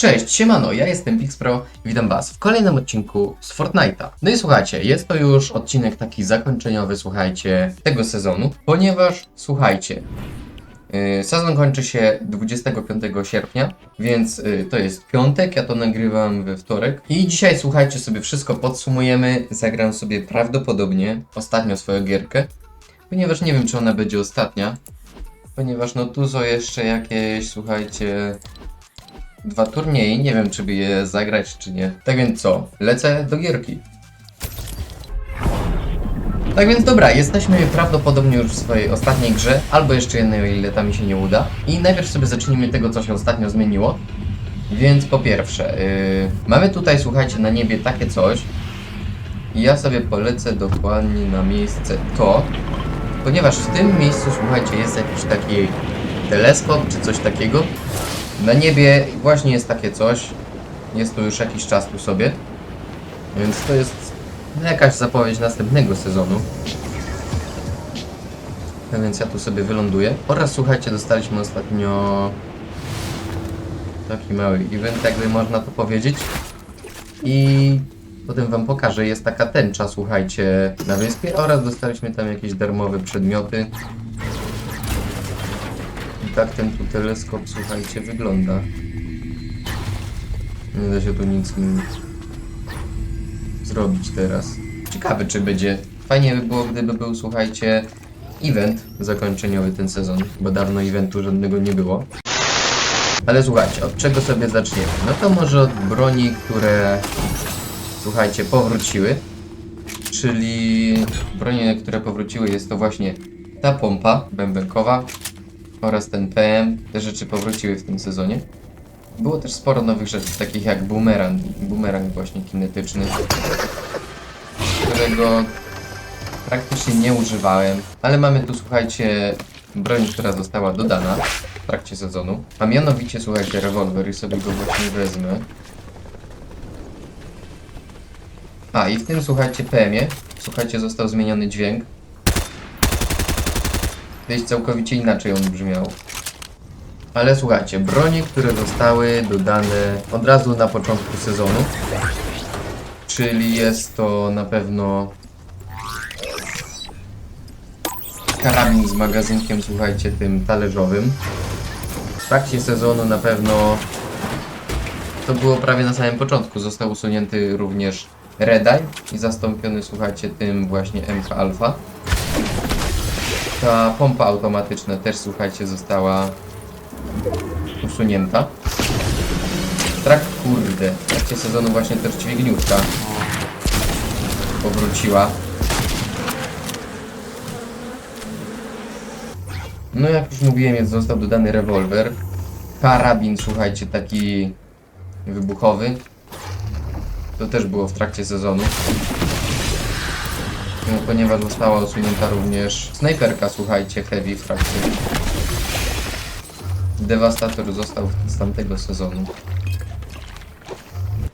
Cześć, siemano, ja jestem Pixpro, witam was w kolejnym odcinku z Fortnite'a. No i słuchajcie, jest to już odcinek taki zakończeniowy, słuchajcie, tego sezonu, ponieważ, słuchajcie, yy, sezon kończy się 25 sierpnia, więc yy, to jest piątek, ja to nagrywam we wtorek. I dzisiaj, słuchajcie, sobie wszystko podsumujemy, zagram sobie prawdopodobnie ostatnio swoją gierkę, ponieważ nie wiem, czy ona będzie ostatnia, ponieważ no tu są jeszcze jakieś, słuchajcie, dwa turnieje, nie wiem czy by je zagrać czy nie. Tak więc co, lecę do gierki. Tak więc dobra, jesteśmy prawdopodobnie już w swojej ostatniej grze, albo jeszcze jednej, o ile ta mi się nie uda. I najpierw sobie zacznijmy tego, co się ostatnio zmieniło. Więc po pierwsze, yy, mamy tutaj, słuchajcie, na niebie takie coś. I ja sobie polecę dokładnie na miejsce to, ponieważ w tym miejscu, słuchajcie, jest jakiś taki teleskop czy coś takiego. Na niebie właśnie jest takie coś. Jest to już jakiś czas tu sobie. Więc to jest jakaś zapowiedź następnego sezonu. No więc ja tu sobie wyląduję. Oraz słuchajcie, dostaliśmy ostatnio taki mały event, jakby można to powiedzieć. I potem wam pokażę, jest taka tęcza, słuchajcie, na wyspie. Oraz dostaliśmy tam jakieś darmowe przedmioty. Tak ten tu teleskop, słuchajcie, wygląda. Nie da się tu nic zrobić teraz. Ciekawe, czy będzie. Fajnie by było, gdyby był, słuchajcie, event zakończeniowy ten sezon, bo dawno eventu żadnego nie było. Ale słuchajcie, od czego sobie zaczniemy? No to może od broni, które, słuchajcie, powróciły. Czyli bronie, które powróciły jest to właśnie ta pompa bębenkowa, oraz ten PM. Te rzeczy powróciły w tym sezonie. Było też sporo nowych rzeczy, takich jak boomerang, boomerang właśnie kinetyczny, którego praktycznie nie używałem, ale mamy tu, słuchajcie, broń, która została dodana w trakcie sezonu, a mianowicie, słuchajcie, rewolwer i sobie go właśnie wezmę. A, i w tym, słuchajcie, PM-ie, słuchajcie, został zmieniony dźwięk, Kiedyś całkowicie inaczej on brzmiał. Ale słuchajcie, bronie, które zostały dodane od razu na początku sezonu. Czyli jest to na pewno karabin z magazynkiem, słuchajcie, tym talerzowym. W trakcie sezonu na pewno to było prawie na samym początku. Został usunięty również Redeye i zastąpiony, słuchajcie, tym właśnie MK Alpha. Ta pompa automatyczna też, słuchajcie, została usunięta. Trak, kurde, w trakcie sezonu właśnie też dźwigniówka powróciła. No jak już mówiłem, jest, został dodany rewolwer. Karabin, słuchajcie, taki wybuchowy. To też było w trakcie sezonu. No, ponieważ została usunięta również snajperka, słuchajcie, heavy w trakcie. Devastator został z tamtego sezonu.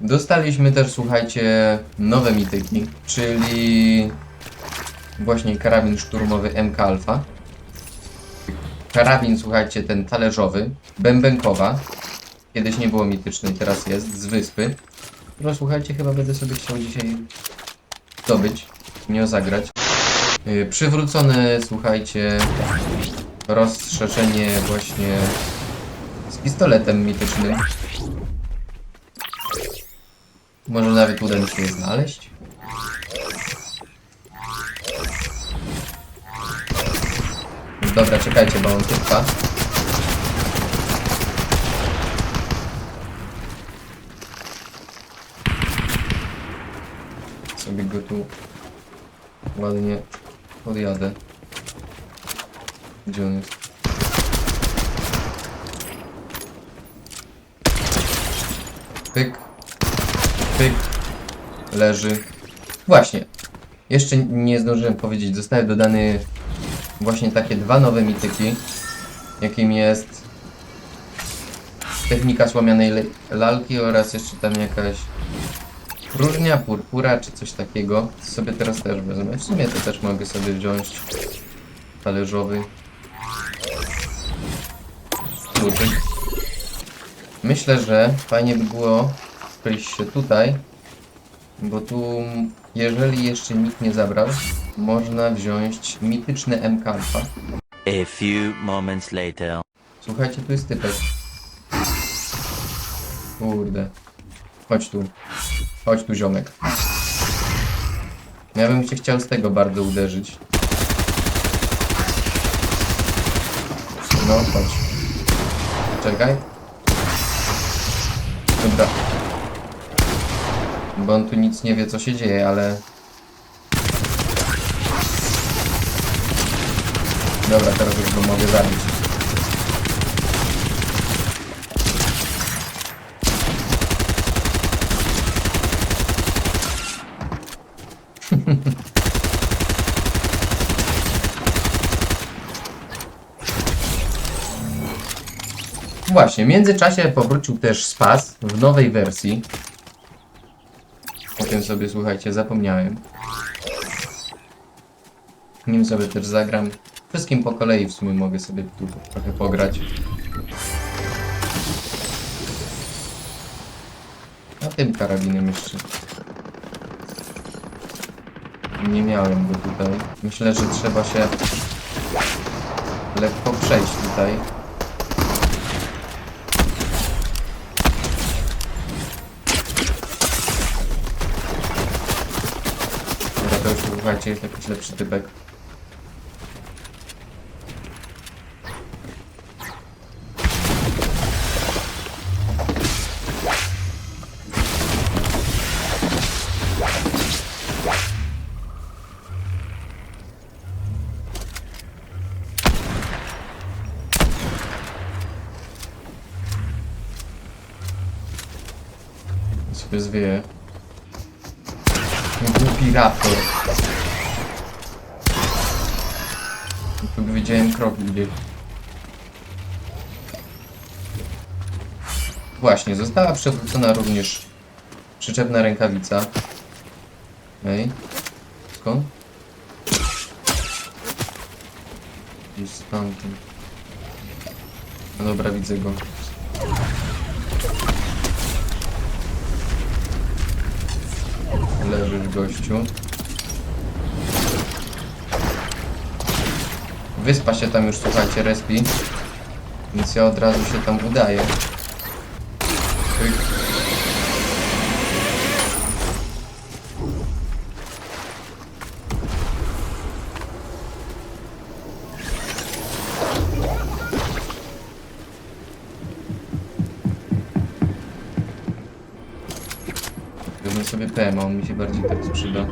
Dostaliśmy też, słuchajcie, nowe mityki, czyli właśnie karabin szturmowy MK Alpha. Karabin, słuchajcie, ten talerzowy, bębenkowa. Kiedyś nie było mitycznej, teraz jest, z wyspy. No słuchajcie, chyba będę sobie chciał dzisiaj zdobyć nie zagrać. Yy, przywrócone, słuchajcie, rozszerzenie właśnie z pistoletem mitycznym. Może nawet uda mi się je znaleźć. Dobra, czekajcie, bo on typa. Sobie go tu ładnie podjadę. Gdzie on jest? Pyk. Pyk. Leży. Właśnie. Jeszcze nie zdążyłem powiedzieć, zostały dodane właśnie takie dwa nowe mityki, jakim jest technika słomianej le- lalki oraz jeszcze tam jakaś Różnia, purpura czy coś takiego. Sobie teraz też wezmę. W sumie to też mogę sobie wziąć talerzowy kluczyk. Myślę, że fajnie by było przejść się tutaj, bo tu, jeżeli jeszcze nikt nie zabrał, można wziąć mityczny MK Alpha. A few moments later. Słuchajcie, tu jest typek. Kurde. Chodź tu. Chodź tu, ziomek. Ja bym cię chciał z tego bardzo uderzyć. No, chodź. Czekaj. Dobra. Bo on tu nic nie wie, co się dzieje, ale... Dobra, teraz już go mogę zabić. Właśnie, w międzyczasie powrócił też Spas w nowej wersji. O tym sobie, słuchajcie, zapomniałem. Nim sobie też zagram. Wszystkim po kolei w sumie mogę sobie tu trochę pograć. A tym karabinem jeszcze. Nie miałem go tutaj. Myślę, że trzeba się lekko przejść tutaj. Dobra, to już słuchajcie, jest jakiś lepszy typek. sobie zwieje. Głupi raptor. Widziałem krok gdzieś. Właśnie, została przewrócona również przyczepna rękawica. Ej. Skąd? Gdzieś stamtąd. No dobra, widzę go. Leżysz gościu. Wyspa się tam już, słuchajcie, respi. Więc ja od razu się tam udaję. Wezmę sobie PM, on mi się bardziej teraz przyda.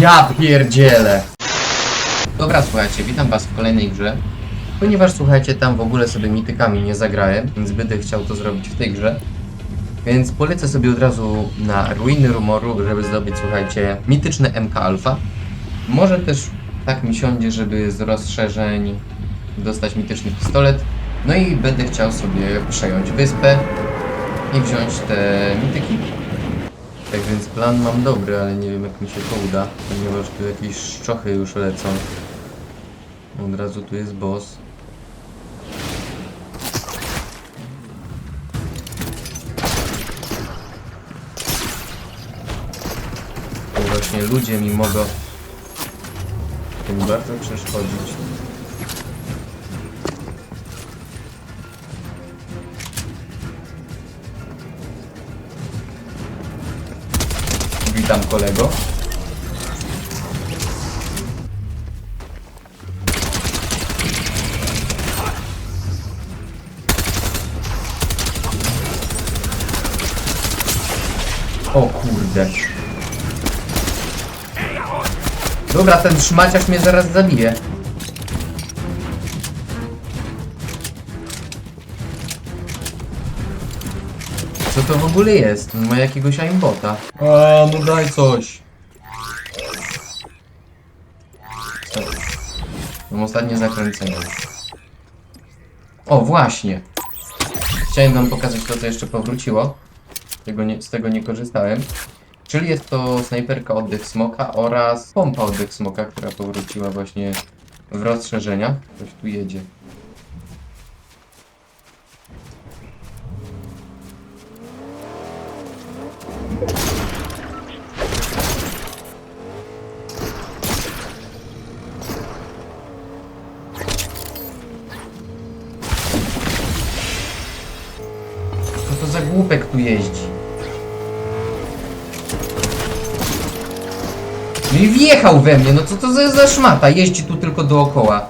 Ja pierdzielę! Dobra, słuchajcie, witam was w kolejnej grze. Ponieważ, słuchajcie, tam w ogóle sobie mitykami nie zagrałem, więc będę chciał to zrobić w tej grze. Więc polecę sobie od razu na ruiny rumoru, żeby zdobyć, słuchajcie, mityczne MK Alpha. Może też tak mi siądzie, żeby z rozszerzeń dostać mityczny pistolet. No i będę chciał sobie przejąć wyspę i wziąć te mityki. Tak więc plan mam dobry, ale nie wiem jak mi się to uda, ponieważ tu jakieś szczochy już lecą. Od razu tu jest boss. Właśnie ludzie mi mogą tym bardzo przeszkodzić. Witam kolego. O kurde. Dobra, ten szmaciarz mnie zaraz zabije. Co to w ogóle jest? On ma jakiegoś aimbota. A, no daj coś. Co? Mam ostatnie zakręcenie. O, właśnie. Chciałem wam pokazać to, co jeszcze powróciło. Tego nie, z tego nie korzystałem. Czyli jest to snajperka oddech smoka oraz pompa oddech smoka, która powróciła właśnie w rozszerzeniach. Ktoś tu jedzie. Głupek tu jeździ? No i wjechał we mnie, no co to za, szmata? Jeździ tu tylko dookoła.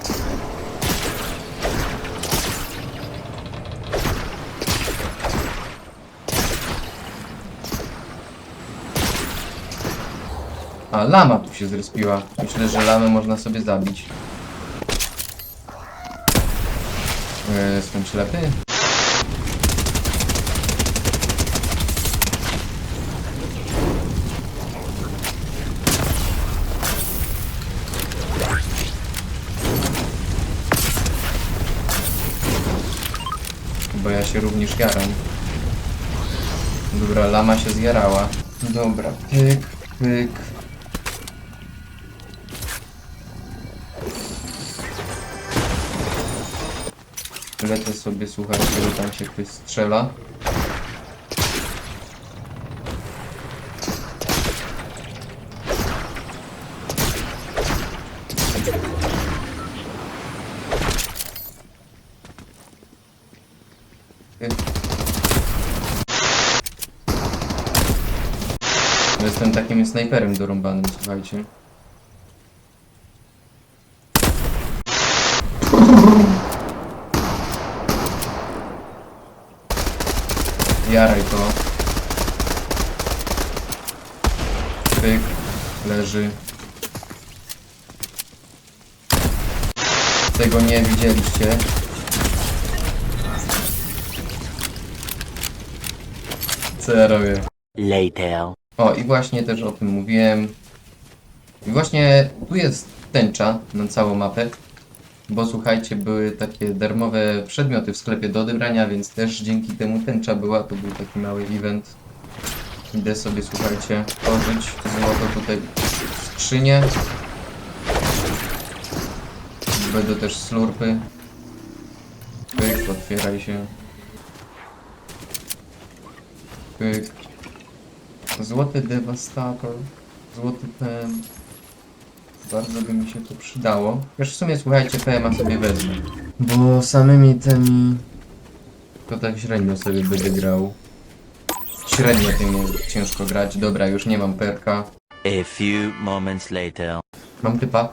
A, lama tu się zrespiła. Myślę, że lamę można sobie zabić. Eee, Jestem ślepy? Się również jaram. Dobra, lama się zjarała. Dobra, pyk, pyk. Lecę sobie, słuchajcie, bo tam się ktoś strzela. Pyk. Jestem takim snajperem dorąbanym, słuchajcie. Jaraj to. Pyk, leży. Tego nie widzieliście. Co ja robię? Later. O, i właśnie też o tym mówiłem. I właśnie tu jest tęcza na całą mapę. Bo słuchajcie, były takie darmowe przedmioty w sklepie do odebrania, więc też dzięki temu tęcza była. To był taki mały event. Idę sobie, słuchajcie, tworzyć złoto tutaj w skrzynię. Będą też slurpy. Pyk, otwieraj się. Pyk. Złoty dewastator. Złoty PM. Bardzo by mi się to przydało. Już w sumie słuchajcie, PM sobie wezmę. Bo samymi tymi... To tak średnio sobie będę grał. Średnio tym jest ciężko grać. Dobra, już nie mam perka. A few moments later. Mam typa.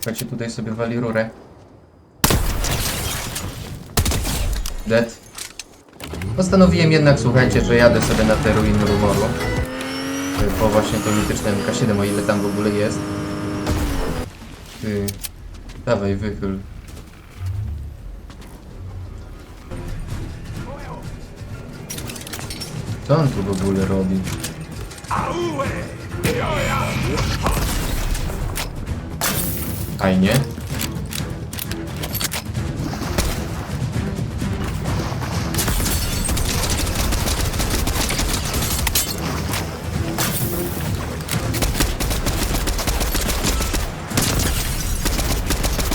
Słuchajcie, tutaj sobie wali rurę. Dead. Postanowiłem jednak, słuchajcie, że jadę sobie na te ruiny rumoru. Po właśnie to mityczne MK7, o ile tam w ogóle jest. Ty. Dawaj, wychyl. Co on tu w ogóle robi? Fajnie.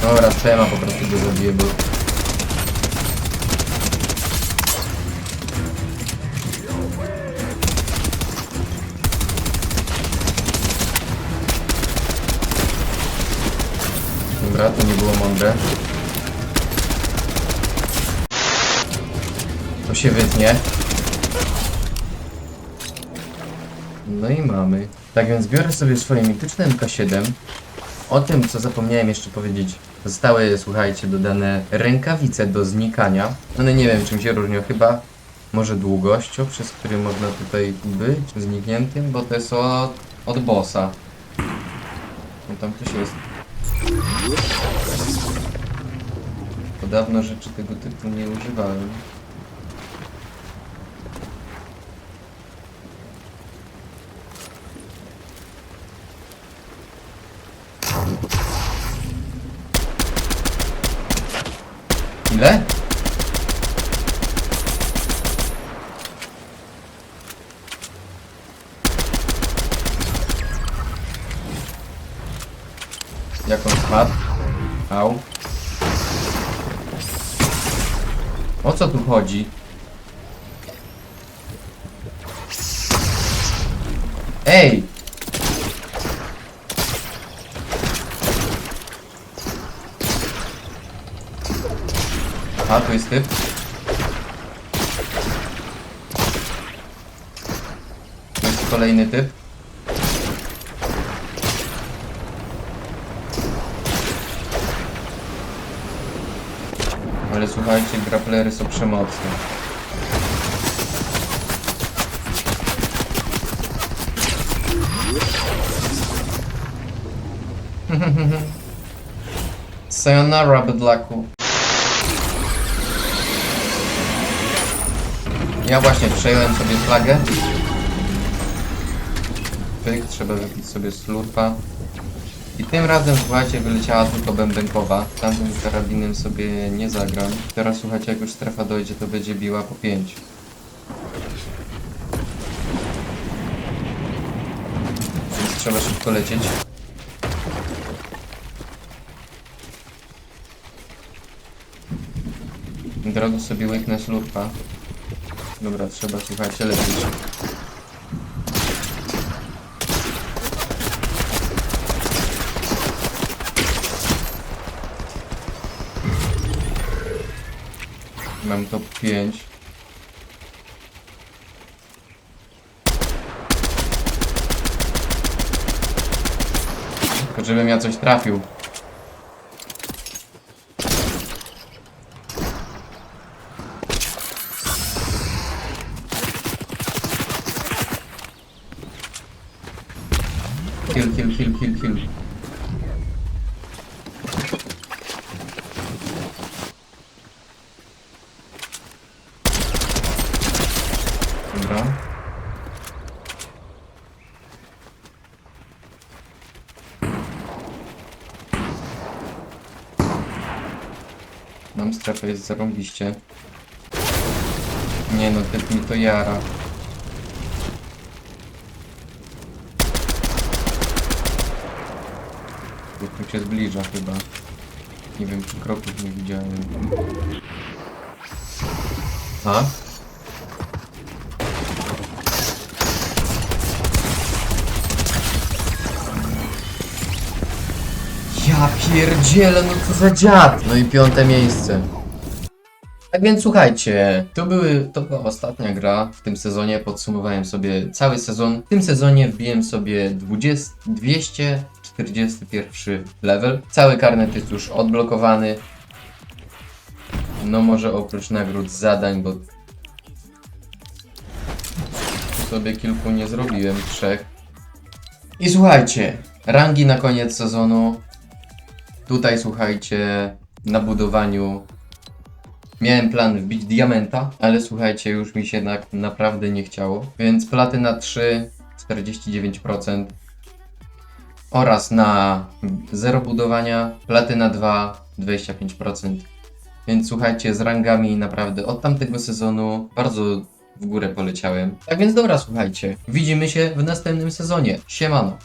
Dobra, Fema po prostu go zabiję, bo... Dobra, to nie było mądre. To się wytnie. No i mamy. Tak więc biorę sobie swoje mityczne MK7. O tym, co zapomniałem jeszcze powiedzieć. Zostały, słuchajcie, dodane rękawice do znikania. One nie wiem, czym się różnią. Chyba Może długością, przez który można tutaj być znikniętym, bo to jest od, od bossa. No tam ktoś jest. To dawno rzeczy tego typu nie używałem. O co tu chodzi? Ej! A, tu jest typ. Tu jest kolejny typ. Ale słuchajcie, graplery są przemocne. Sayonara, bydlaku. Ja właśnie przejąłem sobie flagę. Pyk, trzeba wypić sobie slurpa. I tym razem, słuchajcie, wyleciała tylko bębenkowa. Tamtym karabinem sobie nie zagram. Teraz, słuchajcie, jak już strefa dojdzie, to będzie biła po 5. Więc trzeba szybko lecieć. Razu sobie łyknę slurpa. Dobra, trzeba, słuchajcie, lecieć. Mam top 5. Tylko żebym ja coś trafił. Kill, kill, kill, kill, kill. Dobra. Mam strefę, jest zarąbiście. Nie no, typ mi to jara. Tu się zbliża chyba. Nie wiem, czy kroków nie widziałem. A? Ja pierdzielę, no co za dziad! No i piąte miejsce. Tak więc słuchajcie, to, były, to była ostatnia gra w tym sezonie. Podsumowałem sobie cały sezon. W tym sezonie wbiłem sobie 20, 241 level. Cały karnet jest już odblokowany. No może oprócz nagród zadań, bo sobie kilku nie zrobiłem, trzech. I słuchajcie, rangi na koniec sezonu. Tutaj słuchajcie, na budowaniu miałem plan wbić diamenta, ale słuchajcie, już mi się jednak naprawdę nie chciało. Więc platyna 3, 49% oraz na 0 budowania, platyna 2, 25%. Więc słuchajcie, z rangami naprawdę od tamtego sezonu bardzo w górę poleciałem. Tak więc dobra, słuchajcie, widzimy się w następnym sezonie. Siemano.